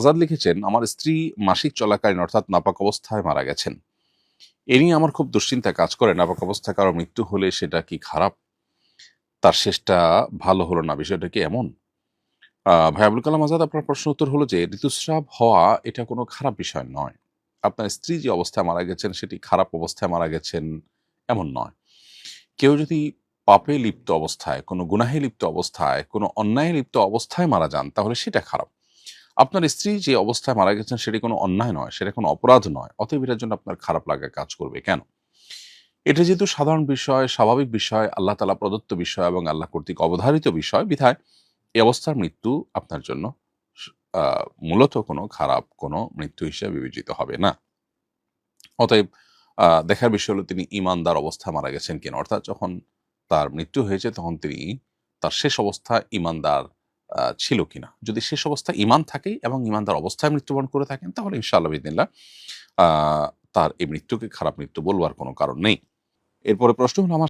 আজাদ লিখেছেন, আমার স্ত্রী মাসিক চলাকালীন অর্থাৎ নাপাক অবস্থায় মারা গেছেন। এ নিয়ে আমার খুব দুশ্চিন্তা কাজ করে। নাপাক অবস্থায় কারও মৃত্যু হলে সেটা কি খারাপ? তার শেষটা ভালো হলো না। বিষয়টা কি এমন? ভাই আবুল কালাম আজাদ, আপনার প্রশ্ন উত্তর হলো যে, ঋতুস্রাব হওয়া এটা কোনো খারাপ বিষয় নয়। আপনার স্ত্রী যে অবস্থায় মারা গেছেন, সেটি খারাপ অবস্থায় মারা গেছেন, এমন নয়। কেউ যদি পাপে লিপ্ত অবস্থায়, কোনো গুনাহে লিপ্ত অবস্থায়, কোনো অন্যায় লিপ্ত অবস্থায় মারা যান, তাহলে সেটা খারাপ। আপনার স্ত্রী যে অবস্থায় মারা গেছেন সেটি কোনো অন্যায় নয়, সেটা কোনো অপরাধ নয়। অতএব এটার জন্য আপনার খারাপ লাগা কাজ করবে। কেন? এটা যেহেতু সাধারণ বিষয়, স্বাভাবিক বিষয়, আল্লাহ তালা প্রদত্ত বিষয় এবং আল্লাহ কর্তৃক অবধারিত বিষয়, বিধায় এই অবস্থার মৃত্যু আপনার জন্য মূলত কোনো খারাপ কোনো মৃত্যু হিসেবে বিবেচিত হবে না। অতএব দেখার বিষয় হলো তিনি ইমানদার অবস্থা মারা গেছেন কিনা। অর্থাৎ যখন তার মৃত্যু হয়েছে তখন তিনি তার শেষ অবস্থা ইমানদার ছিল কিনা। যদি শেষ অবস্থা ইমান থাকে এবং ইমানদার অবস্থায় মৃত্যুবরণ করে থাকেন, তাহলে ইনশাআল্লাহ বিদিল্লা তার এই মৃত্যুকে খারাপ মৃত্যু বলবার কোনো কারণ নেই। এরপরে প্রশ্ন হলো, আমার